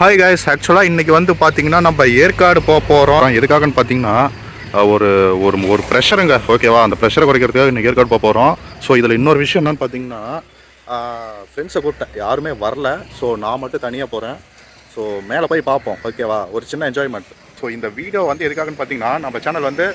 Hi guys ஆக்சுவலாக இன்றைக்கி வந்து பார்த்தீங்கன்னா நம்ம ஏற்காடு போக போகிறோம் எதுக்காகன்னு பார்த்தீங்கன்னா ஒரு ஒரு ஒரு ப்ரெஷருங்க ஓகேவா அந்த ப்ரெஷரை குறைக்கிறதுக்காக இன்றைக்கி ஏற்காடு போக போகிறோம் ஸோ இதில் இன்னொரு விஷயம் என்னென்னு பார்த்தீங்கன்னா ஃப்ரெண்ட்ஸை கூப்பிட்டேன். யாருமே வரல. ஸோ நான் மட்டும் தனியாக போகிறேன் ஸோ மேலே போய் பார்ப்போம் ஓகேவா ஒரு சின்ன என்ஜாய்மெண்ட் ஸோ இந்த வீடியோ வந்து எதுக்காகன்னு பார்த்தீங்கன்னா நம்ம சேனல் வந்து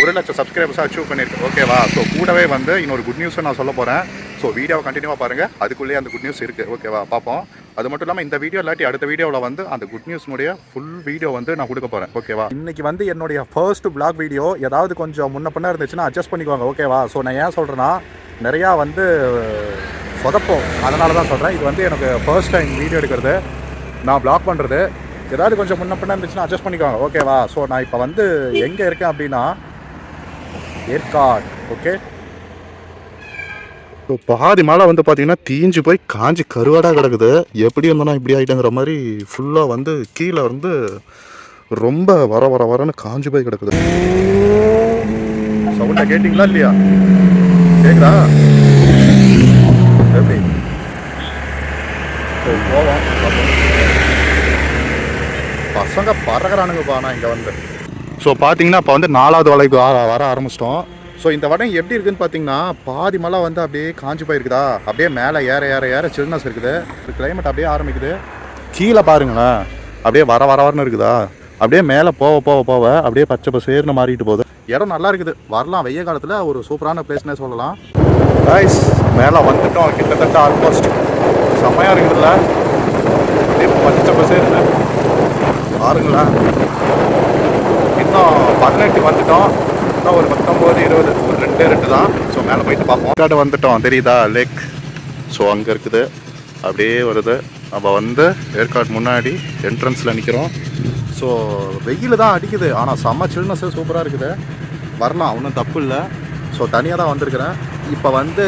ஒரு லட்சம் சப்ஸ்கிரைபர்ஸாக அச்சீவ் பண்ணியிருக்கு ஓகேவா ஸோ கூடவே வந்து இன்னொரு குட் நியூஸை நான் சொல்ல போகிறேன் ஸோ வீடியோவை கண்டினியூவாக பாருங்கள் அதுக்குள்ளேயே அந்த குட் நியூஸ் இருக்குது ஓகேவா பார்ப்போம் அது மட்டும் இல்லாமல் இந்த வீடியோ இல்லாட்டி அடுத்த வீடியோவில் வந்து அந்த குட் நியூஸ்னுடைய ஃபுல் வீடியோ வந்து நான் கொடுக்க போகிறேன் ஓகேவா இன்னைக்கு வந்து என்னுடைய ஃபர்ஸ்ட் பிளாக் வீடியோ ஏதாவது கொஞ்சம் முன்ன பண்ண இருந்துச்சுன்னா அட்ஜஸ்ட் பண்ணிக்கோங்க. ஓகேவா ஸோ நான் ஏன் சொல்கிறேன்னா நிறையா வந்து சொதப்போம். அதனால தான் சொல்கிறேன் இது வந்து எனக்கு ஃபர்ஸ்ட் டைம் வீடியோ எடுக்கிறது. நான் பிளாக் பண்ணுறது ஏதாவது கொஞ்சம் முன்ன பின்ன இருந்துச்சுன்னா அட்ஜஸ்ட் பண்ணிக்கோங்க. ஓகேவா ஸோ நான் இப்போ வந்து எங்கே இருக்கேன் அப்படின்னா ஏற்காடு ஓகே ஸோ பாதி மழை வந்து பார்த்தீங்கன்னா தீஞ்சு போய் காஞ்சி கருவாடாக கிடக்குது. எப்படி இருந்தோம்னா இப்படி ஆகிட்டேங்கிற மாதிரி ஃபுல்லாக வந்து கீழே வந்து ரொம்ப வர வர வரன்னு காஞ்சி போய் கிடக்குது. சவுண்டை கேட்டிங்களா இல்லையா? கேட்குறா எப்படி? ஸோ போவோம். பசங்க பறகுறானுங்கப்பா நான் இங்கே வந்து. ஸோ பார்த்தீங்கன்னா இப்போ வந்து நாலாவது வலைக்கு வர வர ஆரம்பிச்சிட்டோம். ஸோ இந்த வடம் எப்படி இருக்குன்னு பார்த்தீங்கன்னா பாதி மழை வந்து அப்படியே காஞ்சி போயிருக்குதா? அப்படியே மேலே ஏற ஏற ஏற சில்னஸ் இருக்குது. கிளைமேட் அப்படியே ஆரம்பிக்குது. கீழே பாருங்களேன். அப்படியே வர வர வரன்னு இருக்குதா? அப்படியே மேலே போக போக போக அப்படியே பச்சை பசேர்னு மாறிட்டு போகுது. இடம் நல்லா இருக்குது. வரலாம். வெய்ய காலத்தில் ஒரு சூப்பரான பிளேஸ்னே சொல்லலாம். ரைஸ் மேலே வந்துட்டோம். கிட்டத்தட்ட ஆல்மோஸ்ட் செம்மையாக இருக்குதுல்ல? அப்படியே பச்சை பசேர்னு. பாருங்களேன். இன்னும் பதினெட்டு வந்துட்டோம். பார்த்தா ஒரு பத்தொம்போது இருபது ஒரு ரெண்டு ரெண்டு தான். ஸோ மேலே போயிட்டு பார்ப்போம். காடு வந்துட்டோம். தெரியுதா? லேக் ஸோ அங்கே இருக்குது. அப்படியே வருது. நம்ம வந்து ஏற்காடு முன்னாடி என்ட்ரன்ஸில் நிற்கிறோம் ஸோ வெயில் தான் அடிக்குது. ஆனால் செம்ம சில்னஸ் சூப்பராக இருக்குது. வரலாம். ஒன்றும் தப்பு இல்லை. ஸோ தனியாக தான் வந்திருக்கிறேன். இப்போ வந்து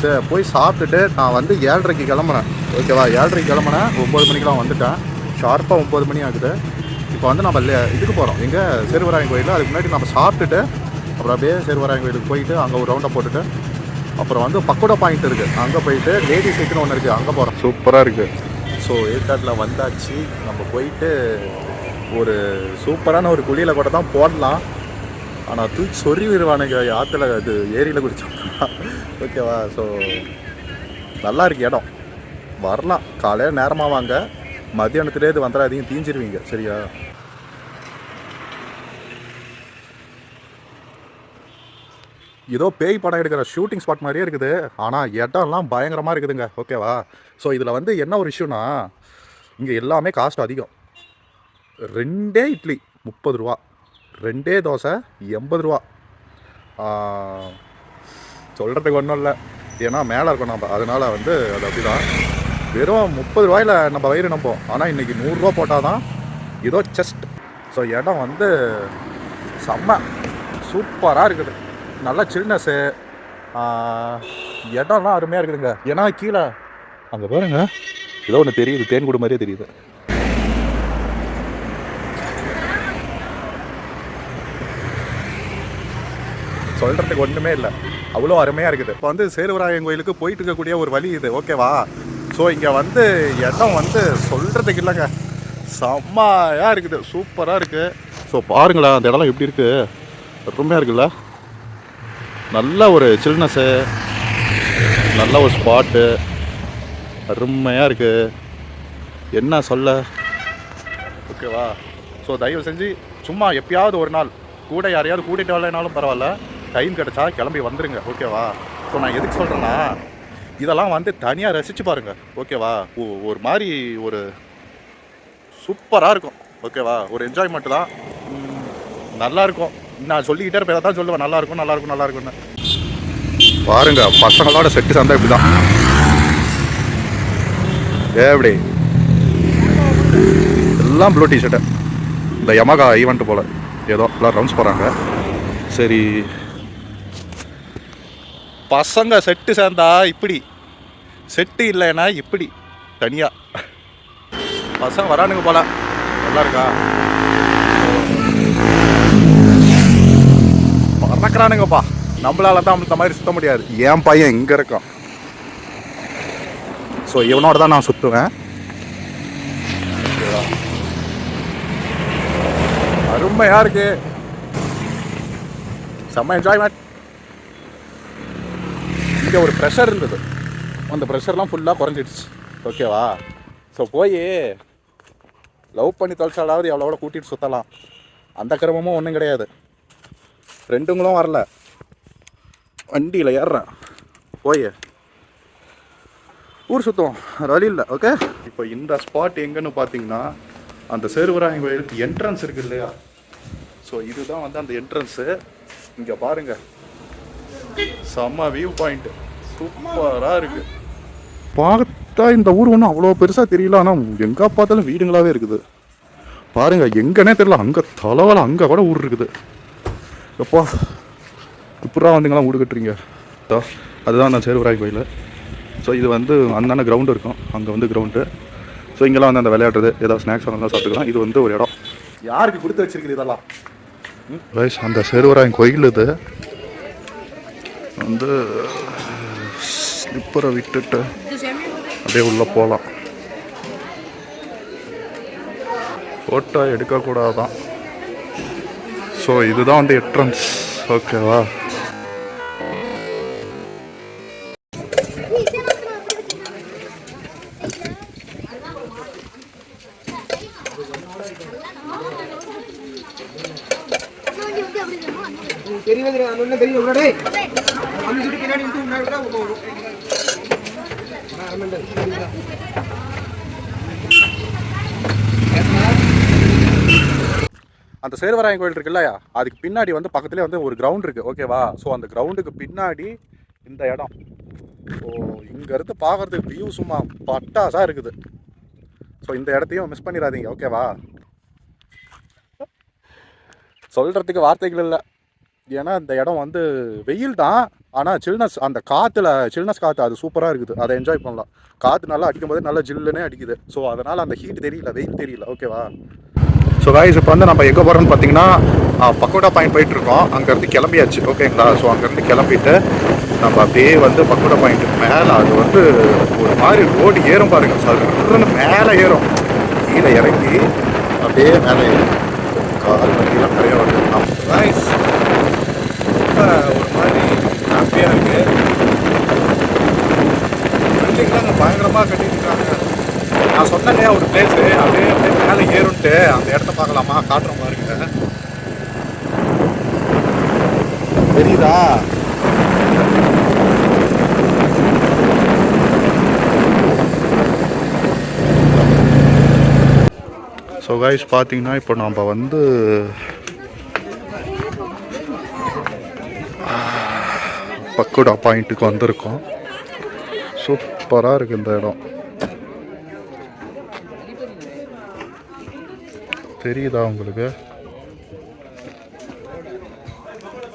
சரி போய் சாப்பிட்டுட்டு நான் வந்து ஏழரைக்கு கிளம்புனேன் ஓகேவா ஏழரைக்கு கிளம்புனேன். ஒம்பது மணிக்கெலாம் வந்துட்டேன். ஷார்ப்பாக ஒம்பது மணி ஆகுது. இப்போ வந்து நம்ம இதுக்கு போகிறோம் எங்கே சேர்வராயன் கோயில் அதுக்கு முன்னாடி நம்ம சாப்பிட்டுட்டு அப்புறம் அப்படியே சேர்வராயன் கோயிலுக்கு போயிட்டு அங்கே ஒரு ரவுண்டை போட்டுட்டு அப்புறம் வந்து பக்கோடா பாயிண்ட் இருக்குது அங்கே போயிட்டு லேடிஸ் சைக்கிள் ஒன்று இருக்குது அங்கே போகிறோம் சூப்பராக இருக்குது ஸோ ஏற்காட்டில் வந்தாச்சு. நம்ம போயிட்டு ஒரு சூப்பரான ஒரு குழியில் கூட தான் போடலாம். ஆனால் தூக்கி சொறி விடுவானுங்க ஆற்றுல இது ஏரியில் குடிச்சோம்னா. ஓகேவா ஸோ நல்லா இருக்கு இடம். வரலாம். காலையில் நேரமாக வாங்க. மத்தியானத்துலேயே இது வந்துடாதீங்க தீஞ்சிருவீங்க. சரியா? ஏதோ பேய் படம் எடுக்கிற ஷூட்டிங் ஸ்பாட் மாதிரியே இருக்குது. ஆனால் இடம்லாம் பயங்கரமாக இருக்குதுங்க. ஓகேவா? ஸோ இதில் வந்து என்ன ஒரு இஷ்யூனா இங்கே எல்லாமே காஸ்ட் அதிகம். ரெண்டே இட்லி முப்பது ரூபா. ரெண்டே தோசை எண்பது ரூபா. சொல்கிறதுக்கு ஒன்றும் இல்லை. ஏன்னா மேலே இருக்கோம் நம்ம. அதனால் வந்து அது அப்படி தான் வெறும் முப்பது ரூபாயில் நம்ம வயிறு நம்போம் ஆனால் இன்றைக்கி நூறுரூவா போட்டால் தான் ஏதோ செஸ்ட் ஸோ இடம் வந்து செம்ம. சூப்பராக இருக்குது. நல்ல சில்னஸ்ஸு இடம்லாம் அருமையாக இருக்குதுங்க. ஏன்னா கீழே அங்கே பாருங்க. ஏதோ ஒன்று தெரியுது. தேன் கூடு மாதிரியே தெரியுது. சொல்கிறதுக்கு ஒன்றுமே இல்லை. அவ்வளோ அருமையாக இருக்குது. இப்போ வந்து சேருவராயன் கோயிலுக்கு போயிட்டு இருக்கக்கூடிய ஒரு வழி இது. ஓகேவா? ஸோ இங்கே வந்து இடம் வந்து சொல்கிறதுக்கு இல்லைங்க. செம்மையாக இருக்குது. சூப்பராக இருக்குது ஸோ பாருங்களேன் அந்த இடம்லாம் எப்படி இருக்குது அருமையாக இருக்குல்ல. நல்ல ஒரு சில்னஸ்ஸு நல்ல ஒரு ஸ்பாட்டு அருமையாக இருக்குது என்ன சொல்ல? ஓகேவா ஸோ தயவு செஞ்சு சும்மா எப்பயாவது ஒரு நாள் கூட யாரையாவது கூட்டிகிட்டு வரலைனாலும் பரவாயில்ல. டைம் கிடைச்சா கிளம்பி வந்துருங்க. ஓகேவா ஸோ நான் எதுக்கு சொல்கிறேன்னா இதெல்லாம் வந்து தனியாக ரசித்து பாருங்கள் ஓகேவா? ஒரு மாதிரி ஒரு சூப்பராக இருக்கும். ஓகேவா? ஒரு என்ஜாய்மெண்ட் தான். நல்லாயிருக்கும் நல்லா இருக்கும். நான் சொல்லிக்கிட்டே இருப்பேன். தான் சொல்லுவேன். நல்லாயிருக்கும் நல்லாயிருக்கும் நல்லாயிருக்குன்னு பாருங்க பசங்களோட செட்டு சந்தா இப்படி தான் எப்படி எல்லாம் ப்ளூ டிஷர்ட்டு இந்த யமகா ஈவெண்ட் போல். ஏதோ எல்லாம் ரவுண்ட்ஸ் போகிறாங்க சரி பசங்க செட்டு சேர்ந்தா இப்படி. செட்டு இல்லைன்னா இப்படி. தனியாக பசங்க வரானுங்க போல. நல்லா இருக்கா? பறக்கிறானுங்கப்பா நம்மளால தான் அமுத்த மாதிரி சுத்த முடியாது. ஏன் பையன் இங்கே இருக்கான். ஸோ இவனோட தான் நான் சுற்றுவேன் அருமையாக இருக்கு. செம்ம என்ஜாய்மெண்ட் இங்கே ஒரு ப்ரெஷர் இருந்தது. அந்த ப்ரெஷர்லாம் ஃபுல்லாக குறைஞ்சிடுச்சு. ஓகேவா ஸோ போய் லவ் பண்ணி தொலைச்சாலாவது எவ்வளோ கூட்டிகிட்டு சுற்றலாம் அந்த கிரமமும் ஒன்றும் கிடையாது. ஃப்ரெண்டுங்களும் வரல. வண்டியில் ஏறுறேன். போய். ஊர் சுற்றுவோம் வழி இல்லை. ஓகே இப்போ இந்த ஸ்பாட் எங்கன்னு பார்த்தீங்கன்னா அந்த சேர்வராயன் கோயிலுக்கு என்ட்ரன்ஸ் இருக்கு இல்லையா? ஸோ இதுதான் வந்து அந்த என்ட்ரன்ஸு இங்கே பாருங்க. செம்ம வியூ பாயிண்ட்டு சூப்பராக இருக்கு. பார்த்தா இந்த ஊர் ஒன்றும் அவ்வளோ பெருசாக தெரியல ஆனால் எங்கே பார்த்தாலும் வீடுங்களாவே இருக்குது. பாருங்க எங்கன்னே தெரியல அங்கே தலைவல அங்கே கூட ஊர் இருக்குது. எப்பா இப்படா வந்தீங்களாம் வீடு கட்டுறீங்க. அதுதான் அந்த சேர்வராய் கோயில். ஸோ இது வந்து அந்தாண்ட கிரவுண்டு இருக்கும். அங்கே வந்து கிரவுண்டு ஸோ இங்கெல்லாம் வந்து அந்த விளையாடுறது ஏதாவது ஸ்நாக்ஸ் வாங்க சாப்பிட்டுக்கலாம். இது வந்து ஒரு இடம். யாருக்கு கொடுத்து வச்சிருக்குது இதெல்லாம்? வயசு அந்த சேர்வராயன் கோயில் இது. வந்து ஸ்லிப்பரை விட்டுட்டு அப்படியே உள்ளே போகலாம். ஃபோட்டோ எடுக்கக்கூடாதான். ஸோ இதுதான் வந்து எட்ரன்ஸ் ஓகேவா தெரியும் தெரியும் அது ஒன்றும் தெரியும் உள்ளடே அந்த சுட்டு பின்னாடி விட்டு முன்னாடி விட்டா போகும் அந்த சேர்வராயன் கோயில் இருக்குல்ல அதுக்கு பின்னாடி வந்து பக்கத்துலேயே வந்து ஒரு கிரவுண்ட் இருக்குது ஓகேவா ஸோ அந்த கிரவுண்டுக்கு பின்னாடி இந்த இடம். ஸோ இங்கேருந்து பார்க்குறதுக்கு வியூ சும்மா பட்டாசாக இருக்குது. ஸோ இந்த இடத்தையும் மிஸ் பண்ணிடாதீங்க. ஓகேவா சொல்கிறதுக்கு வார்த்தைகள் இல்லை. ஏன்னா இந்த இடம் வந்து வெயில் தான். ஆனால் சில்னஸ் அந்த காற்றுல சில்னஸ் காற்று அது சூப்பராக இருக்குது. அதை என்ஜாய் பண்ணலாம். காற்று நல்லா அடிக்கும் போது நல்லா ஜில்லுன்னே அடிக்குது. ஸோ அதனால் அந்த ஹீட் தெரியல வெயில் தெரியல. ஓகேவா ஸோ காய்ஸ் இப்போ வந்து நம்ம எங்கே போகிறோம்னு பார்த்தீங்கன்னா பக்கோடா பாயிண்ட் போயிட்டுருக்கோம். அங்கேருந்து கிளம்பியாச்சு. ஓகேங்களா? ஸோ அங்கேருந்து கிளம்பிட்டு நம்ம அப்படியே வந்து பக்கோடா பாயிண்ட்டு மேலே அது வந்து ஒரு மாதிரி ரோடு ஏறும் பாருங்க. சருன்னு மேலே ஏறும். கீழே இறங்கி அப்படியே மேலே ஏறும். கால் வண்டியெலாம் நிறைய வருது. காய்ஸ் ஒரு மாதிரி ஹாப்பியாக இருக்குது பில்டிங்லாம் அங்கே பயங்கரமாக கட்டிட்டுருக்காங்க நான் சொன்னேங்க ஒரு பிளேஸு அப்படியே அப்படியே மேலே ஏறுன்ட்டு அந்த இடத்த பார்க்கலாமா? காட்டுற பாருங்க தெரியுதா? ஸோ கைஸ் பார்த்தீங்கன்னா இப்போ நம்ம வந்து பக்குடா பாயிண்ட்டுக்கு வந்திருக்கோம். சூப்பராக இருக்குது இந்த இடம். தெரியுதா உங்களுக்கு?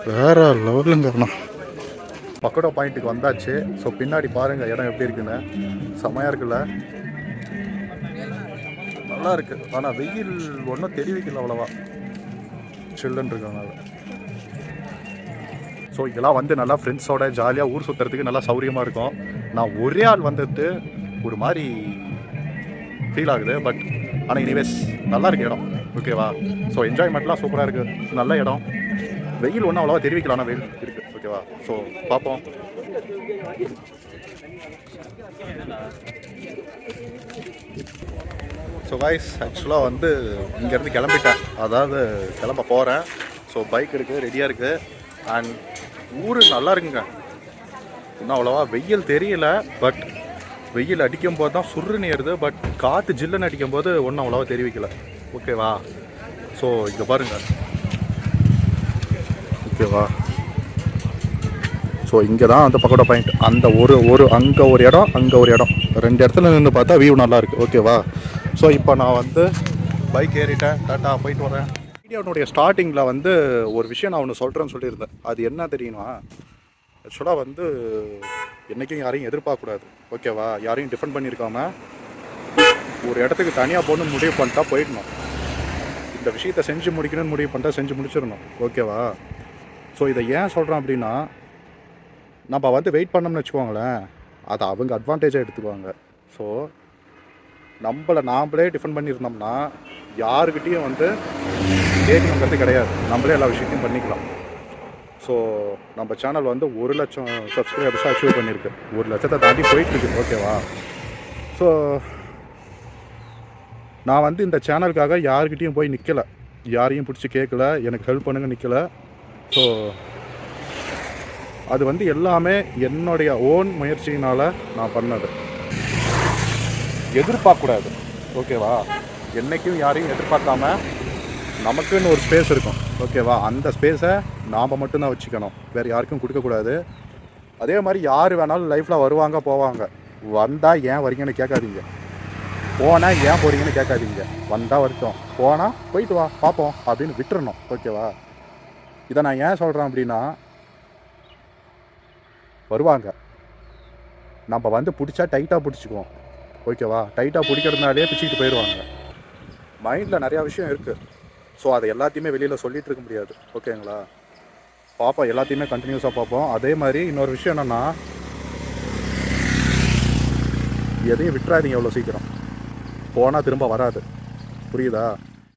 வேற லெவலுங்கண்ணா பக்கோடா பாயிண்ட்டுக்கு வந்தாச்சு. ஸோ பின்னாடி பாருங்கள் இடம் எப்படி இருக்குன்னு. செமையாக இருக்குல்ல? நல்லா இருக்கு. ஆனால் வெயில் ஒன்றும் தெரிவிக்கல அவ்வளோவா. சில்லுன்னு இருக்கனால ஸோ இதெல்லாம் வந்து நல்லா ஃப்ரெண்ட்ஸோட ஜாலியாக ஊர் சுற்றுறதுக்கு நல்லா சௌரியமாக இருக்கும். நான் ஒரே ஆள் வந்துட்டு ஒரு மாதிரி ஃபீல் ஆகுது பட் ஆனால் இனிவேஸ் நல்லா இருக்கு இடம். ஓகேவா ஸோ என்ஜாய்மெண்ட்லாம் சூப்பராக இருக்குது நல்ல இடம். வெயில் ஒன்றும் அவ்வளோவா தெரிவிக்கல ஆனால் வெயில் இருக்குது ஓகேவா ஸோ பார்ப்போம் ஸோ வாய்ஸ் ஆக்சுவலாக வந்து இங்கேருந்து கிளம்பிட்டேன். அதாவது கிளம்ப போகிறேன் ஸோ பைக் இருக்குது ரெடியாக இருக்குது அண்ட் ஊர் நல்லா இருக்குங்க. இன்னும் அவ்வளோவா வெயில் தெரியல பட் வெயில் அடிக்கும் போது தான் சுருன்னு ஏறுது. பட் காற்று ஜில்லுன்னு அடிக்கும் போது ஒன்றும் அவ்வளோவா தெரிவிக்கலை. ஓகேவா? ஸோ இங்கே பாருங்கள் ஓகேவா? ஸோ இங்கே தான் அந்த பக்கோடா பாயிண்ட் அந்த ஒரு ஒரு அங்கே ஒரு இடம் அங்கே ஒரு இடம். ரெண்டு இடத்துல நின்று பார்த்தா வியூ நல்லாயிருக்கு ஓகேவா? ஸோ இப்போ நான் வந்து பைக் ஏறிட்டேன். டாட்டா போயிட்டு வரேன். வீடியோனுடைய ஸ்டார்டிங்கில் வந்து ஒரு விஷயம் நான் ஒன்று சொல்கிறேன்னு சொல்லியிருந்தேன். அது என்ன தெரியுமா? ஆக்சுவலாக வந்து என்றைக்கும் யாரையும் எதிர்பார்க்கக்கூடாது. ஓகேவா? யாரையும் டிஃபெண்ட் பண்ணியிருக்காம ஒரு இடத்துக்கு தனியாக போகணும்னு முடிவு பண்ணிட்டா போயிடணும். இந்த விஷயத்தை செஞ்சு முடிக்கணும்னு முடிவு பண்ணிட்டா செஞ்சு முடிச்சிடணும். ஓகேவா? ஸோ இதை ஏன் சொல்கிறேன் அப்படின்னா நம்ம வந்து வெயிட் பண்ணோம்னு வச்சுக்கோங்களேன் அதை அவங்க அட்வான்டேஜாக எடுத்துக்குவாங்க. ஸோ நம்மளை நாம்ளே டிஃபெண்ட் பண்ணியிருந்தோம்னா யாருக்கிட்டேயும் வந்து கேட்கணுங்கிறது கிடையாது. நம்மளே எல்லா விஷயத்தையும் பண்ணிக்கலாம். ஸோ நம்ம சேனல் வந்து ஒரு லட்சம் சப்ஸ்கிரைபர்ஸாக அச்சீவ் பண்ணியிருக்கு. ஒரு லட்சத்தை தாண்டி போயிட்டுருக்கு ஓகேவா? ஸோ நான் வந்து இந்த சேனலுக்காக யாருக்கிட்டேயும் போய் நிற்கலை யாரையும் பிடிச்சி கேட்கல எனக்கு ஹெல்ப் பண்ணுங்க நிற்கலை ஸோ அது வந்து எல்லாமே என்னுடைய ஓன் முயற்சியினால் நான் பண்ணது. எதிர்பார்க்கக்கூடாது. ஓகேவா என்றைக்கும் யாரையும் எதிர்பார்க்காம நமக்குன்னு ஒரு ஸ்பேஸ் இருக்கும். ஓகேவா அந்த ஸ்பேஸை நாம் மட்டும்தான் வச்சுக்கணும். வேறு யாருக்கும் கொடுக்கக்கூடாது. அதே மாதிரி யார் வேணாலும் லைஃப்பில் வருவாங்க போவாங்க. வந்தால் ஏன் வரீங்கன்னு கேட்காதீங்க. போனால் ஏன் போகிறீங்கன்னு கேட்காதீங்க. வந்தால் வரட்டும் போனால் போயிட்டு வா பார்ப்போம் அப்படின்னு விட்டுறணும். ஓகேவா? இதை நான் ஏன் சொல்கிறேன் அப்படின்னா வருவாங்க. நம்ம வந்து பிடிச்சா டைட்டாக பிடிச்சிக்குவோம். ஓகேவா? டைட்டாக பிடிக்கிறதுனாலே பிடிச்சிக்கிட்டு போயிடுவாங்க மைண்டில் நிறையா விஷயம் இருக்குது ஸோ அதை எல்லாத்தையுமே வெளியில் சொல்லிகிட்டு இருக்க முடியாது. ஓகேங்களா? பார்ப்போம் எல்லாத்தையுமே கண்டினியூஸாக பார்ப்போம் அதே மாதிரி இன்னொரு விஷயம் என்னென்னா எதையும் விட்டுறாதீங்க எவ்வளோ சீக்கிரம். போனால் திரும்ப வராது. புரியுதா?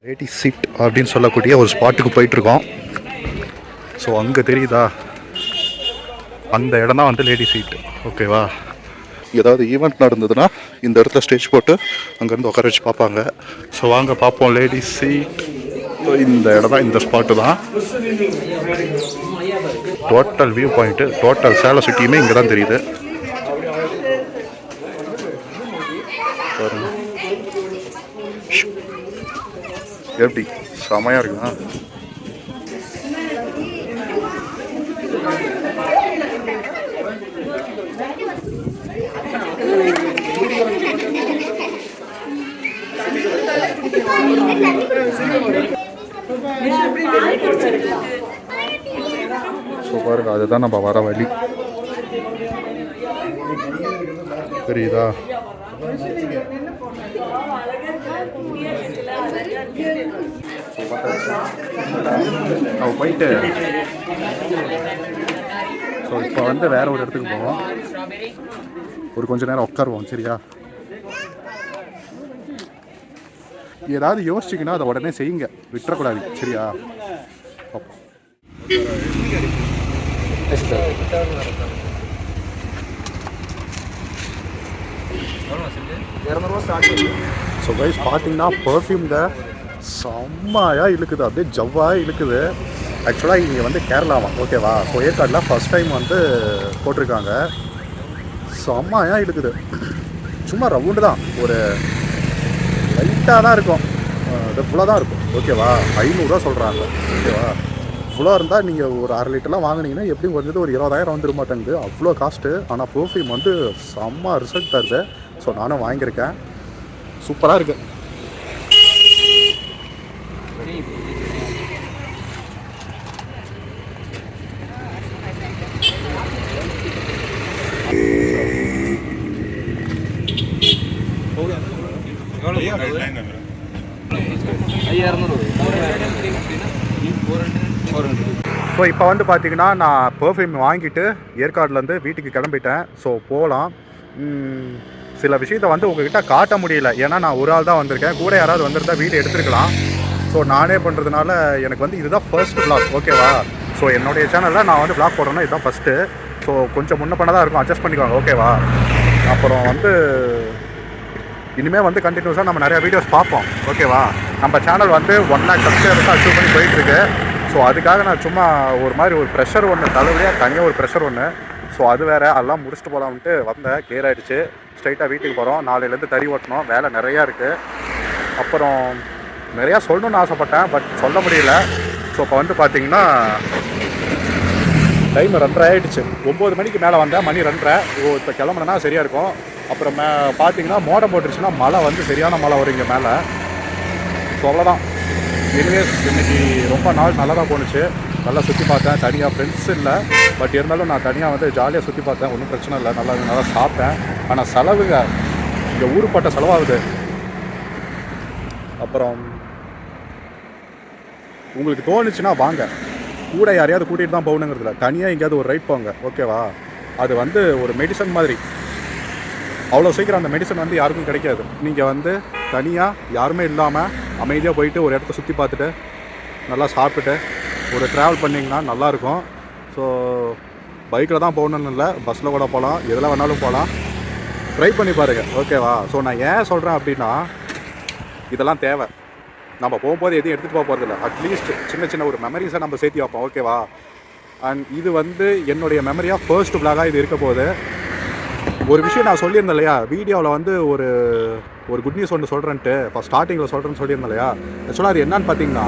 லேடி சீட் அப்படின்னு சொல்லக்கூடிய ஒரு ஸ்பாட்டுக்கு போயிட்டுருக்கோம். ஸோ அங்கே தெரியுதா? அந்த இடம் தான் வந்து லேடி சீட் ஓகேவா ஏதாவது ஈவெண்ட் நடந்ததுன்னா இந்த இடத்துல ஸ்டேஜ் போட்டு அங்கேருந்து உட்கார வச்சு பார்ப்பாங்க. ஸோ வாங்க பார்ப்போம் லேடி சீட் இந்த இடம் தான் இந்த ஸ்பாட்டு தான். டோட்டல் வியூ பாயிண்ட்டு டோட்டல் சேலை சுற்றியுமே இங்கே தான் தெரியுது. எப்படி? செமையாக இருக்குதா ஸோ இருக்கு. அதுதான் நம்ம வர வழி. தெரியுதா? அவ போயிட்டு. ஸோ இப்போ வந்து வேற ஒரு இடத்துக்கு போவோம். ஒரு கொஞ்ச நேரம் உட்காருவோம் சரியா? ஏதாவது யோசிச்சிங்கன்னா அதை உடனே செய்யுங்க. விட்டுறக்கூடாது சரியா? ஸோ கைஸ் பார்த்தீங்கன்னா பர்ஃப்யூம்ங்க செம்மையாக இழுக்குது. அப்படியே ஜவ்வாக இழுக்குது. ஆக்சுவலாக இங்கே வந்து கேரளாவா ஓகேவா ஸோ ஏற்காடில் ஃபஸ்ட் டைம் வந்து போட்டிருக்காங்க. செம்மையாக இழுக்குது. சும்மா ரவுண்டு தான். ஒரு லைட்டாக தான் இருக்கும். இது ஃபுல்லாக தான் இருக்கும். ஓகேவா ஐநூறுரூவா சொல்கிறாங்க ஓகேவா ஃபுல்லாக இருந்தால் நீங்கள் ஒரு அரை லிட்டர்லாம் வாங்கினீங்கன்னா எப்படியும் குறைஞ்சது ஒரு இருபதாயிரம் வந்துட மாட்டேங்குது. அவ்வளோ காஸ்ட்டு ஆனால் பர்ஃப்யூம் வந்து செம்ம ரிசல்ட் தருது. ஸோ நானும் வாங்கியிருக்கேன். சூப்பராக இருக்குது ஸோ இப்போ வந்து பார்த்தீங்கன்னா நான் பர்ஃப்யூம் வாங்கிட்டு ஏற்காடுலேருந்து வீட்டுக்கு கிளம்பிட்டேன். ஸோ போகலாம் சில விஷயத்தை வந்து உங்ககிட்ட காட்ட முடியல. ஏன்னா நான் ஒரு ஆள் தான் வந்திருக்கேன். கூட யாராவது வந்திருந்தால் வீடு எடுத்துருக்கலாம். ஸோ நானே பண்ணுறதுனால எனக்கு வந்து இதுதான் ஃபர்ஸ்ட் பிளாக் ஓகேவா ஸோ என்னுடைய சேனலில் நான் வந்து பிளாக் போடுறேன்னா இதுதான் ஃபஸ்ட்டு ஸோ கொஞ்சம் முன்ன பண்ண தான் இருக்கும். அட்ஜஸ்ட் பண்ணிக்கோங்க. ஓகேவா அப்புறம் வந்து இனிமேல் வந்து கண்டினியூஸாக நம்ம நிறையா வீடியோஸ் பார்ப்போம். ஓகேவா நம்ம சேனல் வந்து ஒன் லேக் சப்ஸ்கிரைபர்ஸ் அச்சீவ் பண்ணி போயிட்டுருக்கு. ஸோ அதுக்காக நான் சும்மா ஒரு மாதிரி ஒரு ப்ரெஷர் ஒன்று தலைவலியாக தனியாக ஒரு ப்ரெஷர் ஒன்று ஸோ அது வேறு அதெல்லாம் முடிச்சுட்டு போகலாம்ன்ட்டு வந்தேன். கிளியர் ஆகிடுச்சு ஸ்ட்ரைட்டாக வீட்டுக்கு போகிறோம் நாளையிலேருந்து தறி ஓட்டணும். வேலை நிறையா இருக்குது அப்புறம் நிறையா சொல்லணும்னு ஆசைப்பட்டேன் பட் சொல்ல முடியல. ஸோ இப்போ வந்து பார்த்தீங்கன்னா டைம் ரெண்டரை ஆகிடுச்சு ஒம்பது மணிக்கு மேலே வந்தேன். மணி ரெண்டரை. ஓ இப்போ கிளம்புனா சரியாக இருக்கும். அப்புறம் மே பார்த்தீங்கன்னா மோடம் போட்டுருச்சுன்னா மழை வந்து சரியான மழை வரும் இங்கே மேலே. ஸோ அவ்வளோதான் எனிவேஸ் இன்னைக்கு ரொம்ப நாள் நல்லா தான் போணுச்சு. நல்லா சுற்றி பார்த்தேன். தனியாக ஃப்ரெண்ட்ஸ் இல்லை. பட் இருந்தாலும் நான் தனியாக வந்து ஜாலியாக சுற்றி பார்த்தேன். ஒன்றும் பிரச்சனை இல்லை. நல்லா நல்லா சாப்பிட்டேன். ஆனால் செலவுங்க இங்கே ஊருப்பட்ட செலவாகுது. அப்புறம் உங்களுக்கு தோணுச்சுன்னா வாங்க. கூட யாரையாவது கூட்டிகிட்டு தான் போகணுங்கிறதுல. தனியாக எங்கேயாவது ஒரு ரைட் போங்க. ஓகேவா அது வந்து ஒரு மெடிசன் மாதிரி. அவ்வளோ சீக்கிரம் அந்த மெடிசன் வந்து யாருக்கும் கிடைக்காது. நீங்கள் வந்து தனியாக யாருமே இல்லாமல் அமைதியாக போயிட்டு ஒரு இடத்த சுற்றி பார்த்துட்டு நல்லா சாப்பிட்டுட்டு ஒரு ட்ராவல் பண்ணிங்கன்னா நல்லாயிருக்கும். ஸோ பைக்கில் தான் போகணுன்னு இல்லை பஸ்ஸில் கூட போகலாம் எதில் வேணாலும் போகலாம் ட்ரை பண்ணி பாருங்கள் ஓகேவா ஸோ நான் ஏன் சொல்கிறேன் அப்படின்னா இதெல்லாம் தேவை. நம்ம போகும்போது எதையும் எடுத்துகிட்டு போக போகிறதில்ல அட்லீஸ்ட் சின்ன சின்ன ஒரு மெமரிஸை நம்ம சேர்த்து வைப்போம். ஓகேவா அண்ட் இது வந்து என்னுடைய மெமரியாக ஃபர்ஸ்ட் vlog-ஆ இது இருக்க போகுது. ஒரு விஷயம் நான் சொல்லியிருந்தேன் இல்லையா? வீடியோவில் வந்து ஒரு ஒரு குட் நியூஸ் ஒன்று சொல்கிறேன்ட்டு இப்போ ஸ்டார்டிங்கில் சொல்கிறேன்னு சொல்லியிருந்தேன் இல்லையா? ஆக்சுவலாக அது என்னன்னு பார்த்தீங்கன்னா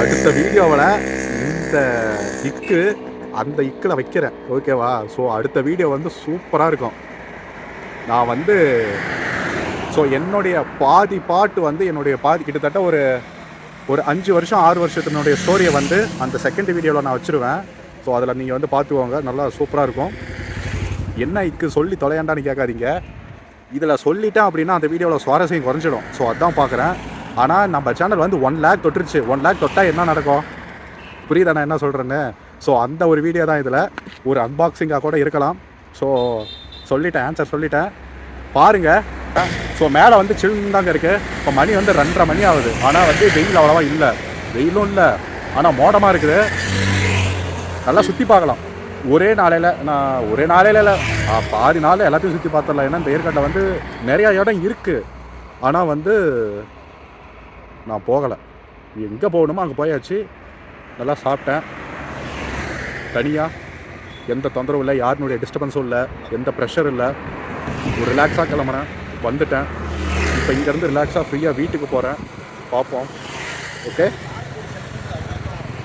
அடுத்த வீடியோவில் இந்த இக்கு அந்த இக்கில் வைக்கிறேன். ஓகேவா ஸோ அடுத்த வீடியோ வந்து சூப்பராக இருக்கும். நான் வந்து ஸோ என்னுடைய பாதி பாட்டு வந்து என்னுடைய பாதி கிட்டத்தட்ட ஒரு ஒரு அஞ்சு வருஷம் ஆறு வருஷத்தினுடைய ஸ்டோரியை வந்து அந்த செகண்ட் வீடியோவில் நான் வச்சுருவேன். ஸோ அதில் நீங்கள் வந்து பார்த்துக்கோங்க. நல்லா சூப்பராக இருக்கும். என்ன இக்கு சொல்லி தொலையாண்டான்னு கேட்காதீங்க. இதில் சொல்லிட்டேன் அப்படின்னா அந்த வீடியோவில் சுவாரஸ்யம் குறைஞ்சிடும். ஸோ அதான் பார்க்குறேன். ஆனால் நம்ம சேனல் வந்து ஒன் லேக் தொட்டுருச்சு. ஒன் லேக் தொட்டால் என்ன நடக்கும்? புரியுதா நான் என்ன சொல்கிறேன்னு? ஸோ அந்த ஒரு வீடியோ தான் இதில். ஒரு அன்பாக்சிங்காக கூட இருக்கலாம். ஸோ சொல்லிட்டேன் ஆன்சர் சொல்லிட்டேன். பாருங்கள் ஸோ மேலே வந்து சில்லுந்தாங்க இருக்குது இப்போ மணி வந்து ரெண்டரை மணி ஆகுது. ஆனால் வந்து வெயில் அவ்வளோவா இல்லை. வெயிலும் இல்லை. ஆனால் மோடமாக இருக்குது. நல்லா சுற்றி பார்க்கலாம். ஒரே நாளையில் நான் ஒரே நாளையில் இல்லை பாதி நாள் எல்லாத்தையும் சுற்றி பார்த்துடலாம். ஏன்னா இந்த ஏற்காட்டில் வந்து நிறையா இடம் இருக்குது ஆனால் வந்து நான் போகலை. எங்கே போகணுமோ அங்கே போயாச்சு. நல்லா சாப்பிட்டேன். தனியாக எந்த தொந்தரவும் இல்லை. யாருனுடைய டிஸ்டர்பன்ஸும் இல்லை. எந்த ப்ரெஷர் இல்லை. ஒரு ரிலாக்ஸாக கிளம்புனேன் வந்துட்டேன். இப்போ இங்கேருந்து ரிலாக்ஸாக ஃப்ரீயாக வீட்டுக்கு போகிறேன் பார்ப்போம் ஓகே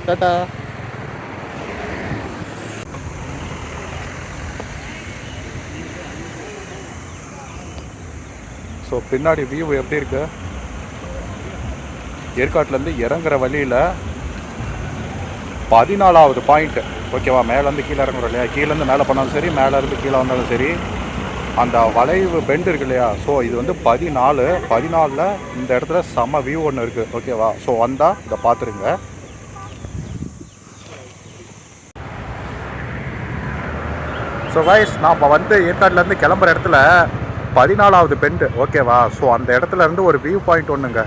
டாட்டா ஸோ பின்னாடி வியூ எப்படி இருக்கு? ஏற்காட்டிலேருந்து இறங்குற வழியில் பதினாலாவது பாயிண்ட் ஓகேவா மேலேருந்து கீழே இறங்குறோம் இல்லையா கீழேருந்து மேலே பண்ணாலும் சரி மேலேருந்து கீழே வந்தாலும் சரி. அந்த வளைவு பெண்டு இருக்கு இல்லையா? ஸோ இது வந்து பதினாலு. பதினாலில் இந்த இடத்துல செம வியூ ஒன்று இருக்குது ஓகேவா ஸோ வந்தால் இதை பார்த்துருங்க. ஸோ வைஸ் நான் இப்போ வந்து ஏற்காட்டிலேருந்து கிளம்புற இடத்துல பதினாலாவது பெண்டு ஓகேவா ஸோ அந்த இடத்துல இருந்து ஒரு வியூ பாயிண்ட் ஒன்றுங்க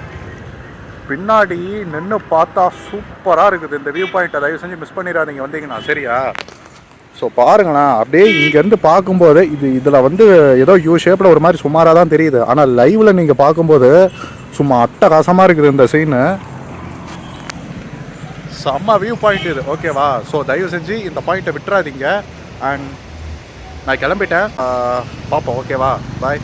பின்னாடி நின்று பார்த்தா சூப்பராக இருக்குது. இந்த வியூ பாயிண்ட்டை தயவு செஞ்சு மிஸ் பண்ணிடாதீங்க. வந்தீங்கன்னா சரியா? ஸோ பாருங்களேன். அப்படியே இங்கேருந்து பார்க்கும்போது இது இதில் வந்து ஏதோ யூ ஷேப்பில் ஒரு மாதிரி சுமாராக தான் தெரியுது. ஆனால் லைவில் நீங்கள் பார்க்கும்போது சும்மா அட்டகாசமாக இருக்குது இந்த சீனு செம்ம வியூ பாயிண்ட் இது. ஓகேவா ஸோ தயவு செஞ்சு இந்த பாயிண்ட்டை விட்டுறாதீங்க. அண்ட் நான் கிளம்பிட்டேன். பார்ப்போம் ஓகேவா பாய்